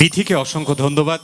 বিথিকে অসংখ্য ধন্যবাদ।